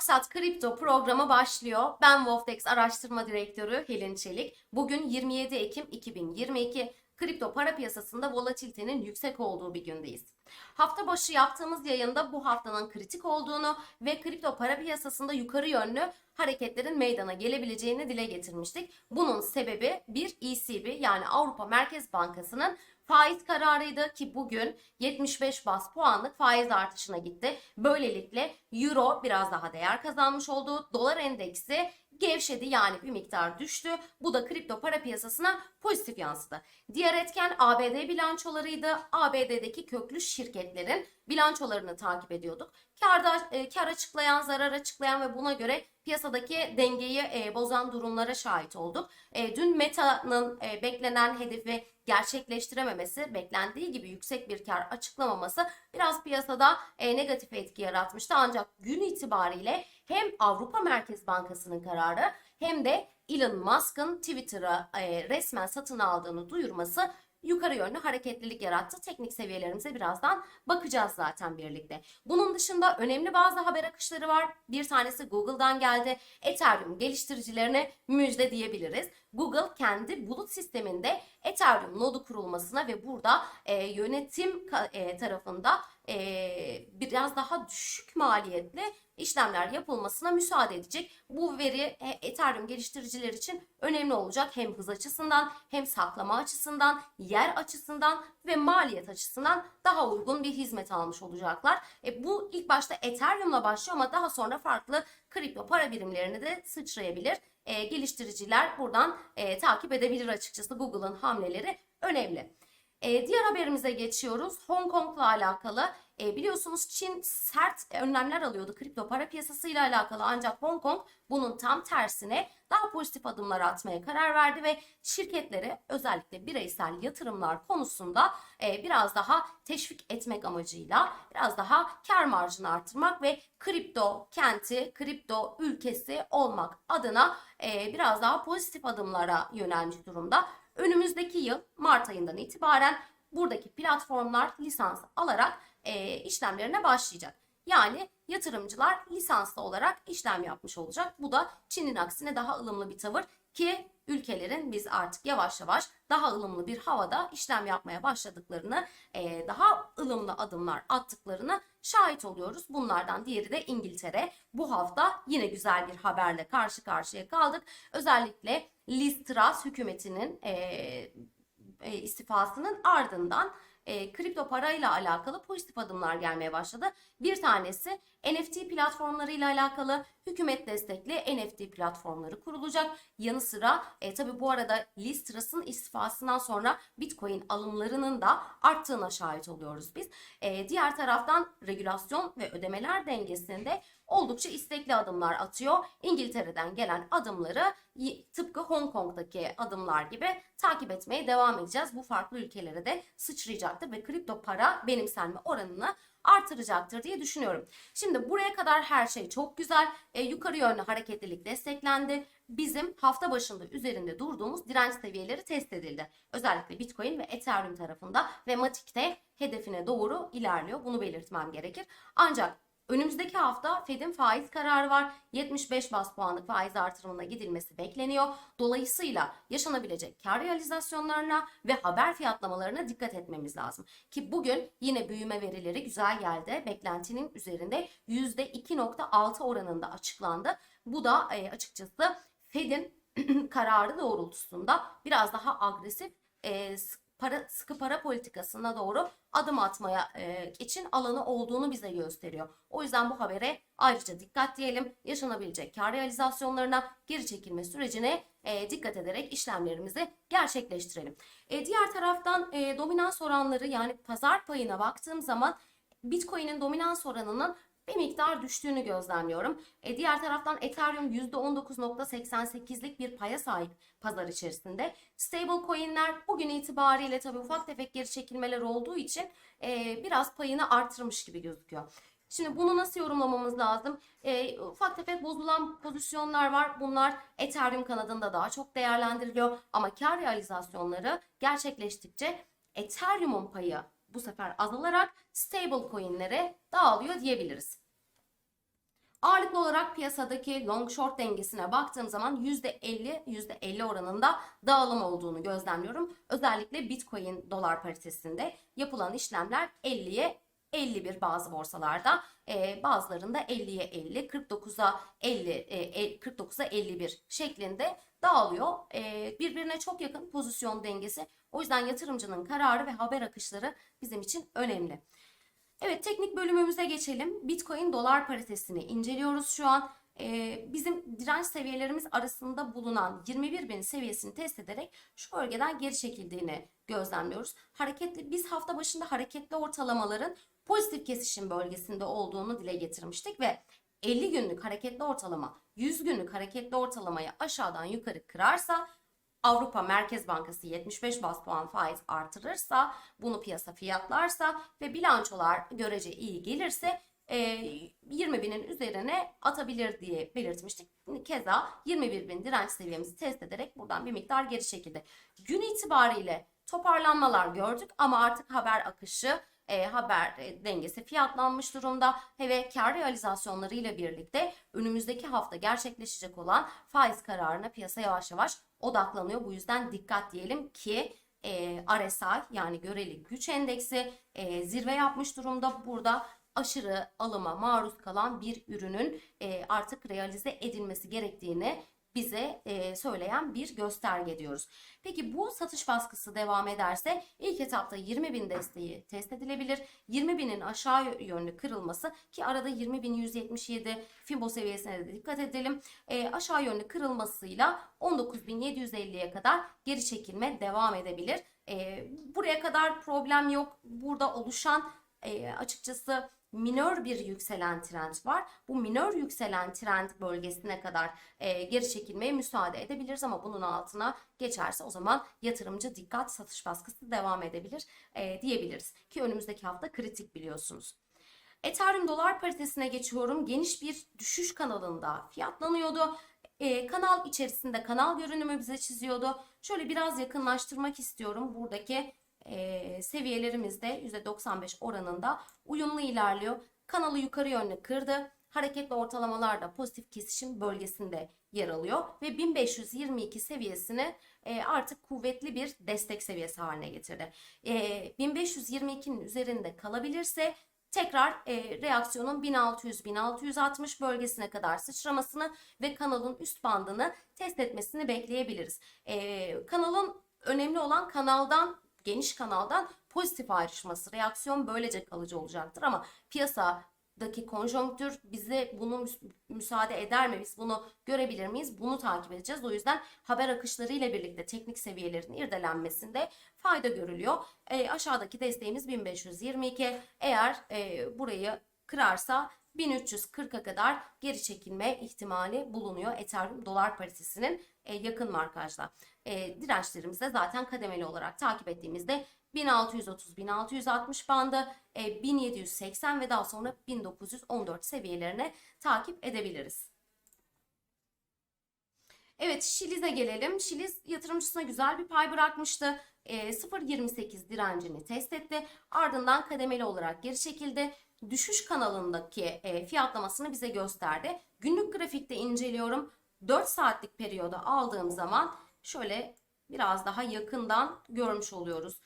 Maksat Kripto programı başlıyor. Ben Wolfdex Araştırma Direktörü Helin Çelik. Bugün 27 Ekim 2022 kripto para piyasasında volatilitenin yüksek olduğu bir gündeyiz. Hafta başı yaptığımız yayında bu haftanın kritik olduğunu ve kripto para piyasasında yukarı yönlü hareketlerin meydana gelebileceğini dile getirmiştik. Bunun sebebi bir ECB yani Avrupa Merkez Bankası'nın faiz kararıydı ki bugün 75 bas puanlık faiz artışına gitti. Böylelikle euro biraz daha değer kazanmış oldu. Dolar endeksi gevşedi yani bir miktar düştü. Bu da kripto para piyasasına pozitif yansıdı. Diğer etken ABD bilançolarıydı. ABD'deki köklü şirketlerin bilançolarını takip ediyorduk. Karda, e, kar açıklayan, zarar açıklayan ve buna göre piyasadaki dengeyi e, bozan durumlara şahit olduk. E, dün Meta'nın e, beklenen hedefi gerçekleştirememesi, beklendiği gibi yüksek bir kar açıklamaması biraz piyasada e, negatif etki yaratmıştı. Ancak gün itibariyle hem Avrupa Merkez Bankası'nın kararı hem de Elon Musk'ın Twitter'a e, resmen satın aldığını duyurması yukarı yönlü hareketlilik yarattı. Teknik seviyelerimize birazdan bakacağız zaten birlikte. Bunun dışında önemli bazı haber akışları var. Bir tanesi Google'dan geldi. Ethereum geliştiricilerine müjde diyebiliriz. Google kendi bulut sisteminde Ethereum nodu kurulmasına ve burada e, yönetim e, tarafında e, biraz daha düşük maliyetli işlemler yapılmasına müsaade edecek. Bu veri e, Ethereum geliştiriciler için önemli olacak. Hem hız açısından hem saklama açısından, yer açısından ve maliyet açısından daha uygun bir hizmet almış olacaklar. E, bu ilk başta Ethereum'la başlıyor ama daha sonra farklı kripto para birimlerine de sıçrayabilir. E, geliştiriciler buradan e, takip edebilir açıkçası. Google'ın hamleleri önemli. E, diğer haberimize geçiyoruz. Hong Kong'la alakalı. E, biliyorsunuz Çin sert önlemler alıyordu kripto para piyasasıyla alakalı ancak Hong Kong bunun tam tersine daha pozitif adımlar atmaya karar verdi ve şirketlere özellikle bireysel yatırımlar konusunda e, biraz daha teşvik etmek amacıyla biraz daha kar marjını artırmak ve kripto kenti, kripto ülkesi olmak adına e, biraz daha pozitif adımlara yönelmiş durumda. Önümüzdeki yıl Mart ayından itibaren buradaki platformlar lisans alarak e, işlemlerine başlayacak. Yani yatırımcılar lisanslı olarak işlem yapmış olacak. Bu da Çin'in aksine daha ılımlı bir tavır ki ülkelerin biz artık yavaş yavaş daha ılımlı bir havada işlem yapmaya başladıklarını, e, daha ılımlı adımlar attıklarını şahit oluyoruz. Bunlardan diğeri de İngiltere. Bu hafta yine güzel bir haberle karşı karşıya kaldık. Özellikle Liz Truss hükümetinin e, e, istifasının ardından e, kripto parayla alakalı pozitif adımlar gelmeye başladı. Bir tanesi NFT platformlarıyla alakalı hükümet destekli NFT platformları kurulacak. Yanı sıra e, tabi bu arada Liz Truss'ın istifasından sonra Bitcoin alımlarının da arttığına şahit oluyoruz biz. E, diğer taraftan regülasyon ve ödemeler dengesinde oldukça istekli adımlar atıyor. İngiltere'den gelen adımları tıpkı Hong Kong'daki adımlar gibi takip etmeye devam edeceğiz. Bu farklı ülkelere de sıçrayacaktır ve kripto para benimsenme oranını artıracaktır diye düşünüyorum. Şimdi buraya kadar her şey çok güzel. E, yukarı yönlü hareketlilik desteklendi. Bizim hafta başında üzerinde durduğumuz direnç seviyeleri test edildi. Özellikle Bitcoin ve Ethereum tarafında ve Matik'te hedefine doğru ilerliyor. Bunu belirtmem gerekir. Ancak Önümüzdeki hafta Fed'in faiz kararı var. 75 bas puanlık faiz artırımına gidilmesi bekleniyor. Dolayısıyla yaşanabilecek kar realizasyonlarına ve haber fiyatlamalarına dikkat etmemiz lazım. Ki bugün yine büyüme verileri güzel geldi. Beklentinin üzerinde %2.6 oranında açıklandı. Bu da e, açıkçası Fed'in kararı doğrultusunda biraz daha agresif e, para sıkı para politikasına doğru adım atmaya e, için alanı olduğunu bize gösteriyor. O yüzden bu habere ayrıca dikkat diyelim. Yaşanabilecek kar realizasyonlarına, geri çekilme sürecine e, dikkat ederek işlemlerimizi gerçekleştirelim. E, diğer taraftan e, dominans oranları yani pazar payına baktığım zaman Bitcoin'in dominans oranının bir miktar düştüğünü gözlemliyorum. E, diğer taraftan Ethereum %19.88'lik bir paya sahip pazar içerisinde. Stable coin'ler bugün itibariyle tabii ufak tefek geri çekilmeler olduğu için e, biraz payını artırmış gibi gözüküyor. Şimdi bunu nasıl yorumlamamız lazım? E, ufak tefek bozulan pozisyonlar var. Bunlar Ethereum kanadında daha çok değerlendiriliyor. Ama kar realizasyonları gerçekleştikçe Ethereum'un payı bu sefer azalarak stable coin'lere dağılıyor diyebiliriz. Ağırlıklı olarak piyasadaki long short dengesine baktığım zaman %50 %50 oranında dağılım olduğunu gözlemliyorum. Özellikle Bitcoin dolar paritesinde yapılan işlemler 50'ye 51 bazı borsalarda e, bazılarında 50'ye 50 49'a 50 e, 49'a 51 şeklinde dağılıyor. E, birbirine çok yakın pozisyon dengesi. O yüzden yatırımcının kararı ve haber akışları bizim için önemli. Evet teknik bölümümüze geçelim. Bitcoin dolar paritesini inceliyoruz şu an. Ee, bizim direnç seviyelerimiz arasında bulunan 21 bin seviyesini test ederek şu bölgeden geri çekildiğini gözlemliyoruz. Hareketli biz hafta başında hareketli ortalamaların pozitif kesişim bölgesinde olduğunu dile getirmiştik ve 50 günlük hareketli ortalama 100 günlük hareketli ortalamayı aşağıdan yukarı kırarsa Avrupa Merkez Bankası 75 bas puan faiz artırırsa, bunu piyasa fiyatlarsa ve bilançolar görece iyi gelirse e, 20 binin üzerine atabilir diye belirtmiştik. Keza 21 bin direnç seviyemizi test ederek buradan bir miktar geri çekildi. Gün itibariyle toparlanmalar gördük ama artık haber akışı e, haber e, dengesi fiyatlanmış durumda ve kar realizasyonları ile birlikte önümüzdeki hafta gerçekleşecek olan faiz kararına piyasa yavaş yavaş odaklanıyor. Bu yüzden dikkat diyelim ki e, RSI yani göreli güç endeksi e, zirve yapmış durumda. Burada aşırı alıma maruz kalan bir ürünün e, artık realize edilmesi gerektiğini bize e, söyleyen bir gösterge diyoruz. Peki bu satış baskısı devam ederse ilk etapta 20 bin desteği test edilebilir. 20 binin aşağı yönlü kırılması ki arada 20.177 Fibo seviyesine de dikkat edelim. E, aşağı yönlü kırılmasıyla 19.750'ye kadar geri çekilme devam edebilir. E, buraya kadar problem yok. Burada oluşan e, açıkçası minör bir yükselen trend var. Bu minör yükselen trend bölgesine kadar e, geri çekilmeye müsaade edebiliriz ama bunun altına geçerse o zaman yatırımcı dikkat satış baskısı devam edebilir e, diyebiliriz. Ki önümüzdeki hafta kritik biliyorsunuz. Ethereum dolar paritesine geçiyorum. Geniş bir düşüş kanalında fiyatlanıyordu. Ee, kanal içerisinde kanal görünümü bize çiziyordu. Şöyle biraz yakınlaştırmak istiyorum. Buradaki e, seviyelerimizde %95 oranında uyumlu ilerliyor. Kanalı yukarı yönlü kırdı. Hareketli ortalamalar da pozitif kesişim bölgesinde yer alıyor ve 1522 seviyesini e, artık kuvvetli bir destek seviyesi haline getirdi. E, 1522'nin üzerinde kalabilirse tekrar e, reaksiyonun 1600-1660 bölgesine kadar sıçramasını ve kanalın üst bandını test etmesini bekleyebiliriz. E, kanalın önemli olan kanaldan geniş kanaldan pozitif ayrışması, reaksiyon böylece kalıcı olacaktır ama piyasadaki konjonktür bize bunu müsaade eder mi? Biz bunu görebilir miyiz? Bunu takip edeceğiz. O yüzden haber akışları ile birlikte teknik seviyelerin irdelenmesinde fayda görülüyor. E, aşağıdaki desteğimiz 1522. Eğer e, burayı kırarsa 1340'a kadar geri çekilme ihtimali bulunuyor Ethereum dolar paritesinin e, yakın markajda. E, dirençlerimizi de zaten kademeli olarak takip ettiğimizde 1630-1660 bandı, e, 1780 ve daha sonra 1914 seviyelerine takip edebiliriz. Evet Şiliz'e gelelim. Şiliz yatırımcısına güzel bir pay bırakmıştı. E, 0.28 direncini test etti. Ardından kademeli olarak geri çekildi. Düşüş kanalındaki e, fiyatlamasını bize gösterdi. Günlük grafikte inceliyorum. 4 saatlik periyoda aldığım zaman şöyle biraz daha yakından görmüş oluyoruz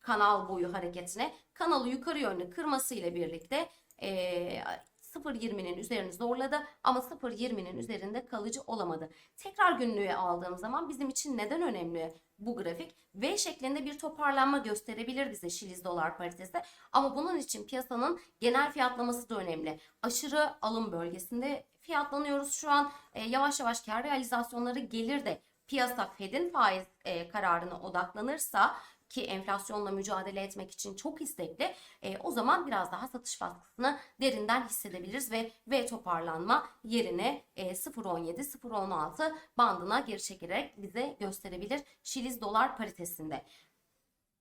kanal boyu hareketine. Kanalı yukarı yönlü kırması ile birlikte e, 0.20'nin üzerini zorladı ama 0.20'nin üzerinde kalıcı olamadı. Tekrar günlüğe aldığım zaman bizim için neden önemli bu grafik? V şeklinde bir toparlanma gösterebilir bize Şiliz dolar paritesi ama bunun için piyasanın genel fiyatlaması da önemli. Aşırı alım bölgesinde fiyatlanıyoruz şu an. E, yavaş yavaş kar realizasyonları gelir de piyasa Fed'in faiz e, kararına odaklanırsa ki enflasyonla mücadele etmek için çok istekli. E, o zaman biraz daha satış baskısını derinden hissedebiliriz ve V toparlanma yerine e, 0.17-0.16 bandına geri çekerek bize gösterebilir Şiliz dolar paritesinde.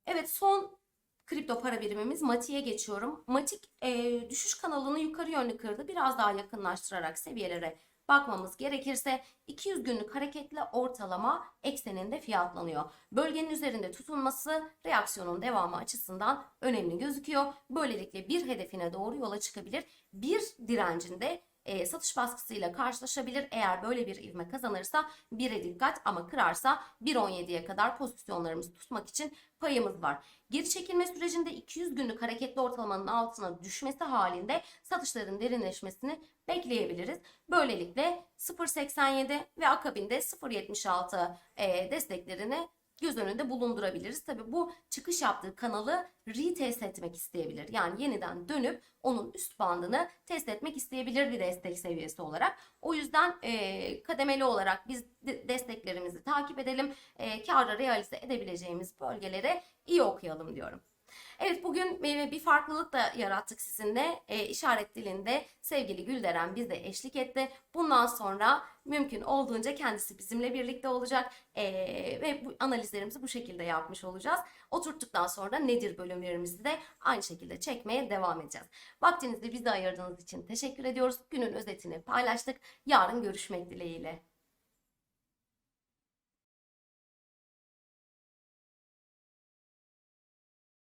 Evet son kripto para birimimiz Mati'ye geçiyorum. Matik e, düşüş kanalını yukarı yönlü kırdı. Biraz daha yakınlaştırarak seviyelere bakmamız gerekirse 200 günlük hareketli ortalama ekseninde fiyatlanıyor. Bölgenin üzerinde tutunması reaksiyonun devamı açısından önemli gözüküyor. Böylelikle bir hedefine doğru yola çıkabilir. Bir direncinde e, satış baskısıyla karşılaşabilir. Eğer böyle bir ivme kazanırsa 1'e dikkat ama kırarsa 1.17'ye kadar pozisyonlarımızı tutmak için payımız var. Geri çekilme sürecinde 200 günlük hareketli ortalamanın altına düşmesi halinde satışların derinleşmesini bekleyebiliriz. Böylelikle 0.87 ve akabinde 0.76 e, desteklerini göz önünde bulundurabiliriz. Tabi bu çıkış yaptığı kanalı retest etmek isteyebilir. Yani yeniden dönüp onun üst bandını test etmek isteyebilir bir destek seviyesi olarak. O yüzden e, kademeli olarak biz de- desteklerimizi takip edelim. E, karı realize edebileceğimiz bölgelere iyi okuyalım diyorum. Evet bugün bir farklılık da yarattık sizinle. E, işaret dilinde sevgili Gülderen bize eşlik etti. Bundan sonra mümkün olduğunca kendisi bizimle birlikte olacak E, ve bu analizlerimizi bu şekilde yapmış olacağız. Oturttuktan sonra nedir bölümlerimizi de aynı şekilde çekmeye devam edeceğiz. Vaktinizi bize ayırdığınız için teşekkür ediyoruz. Günün özetini paylaştık. Yarın görüşmek dileğiyle.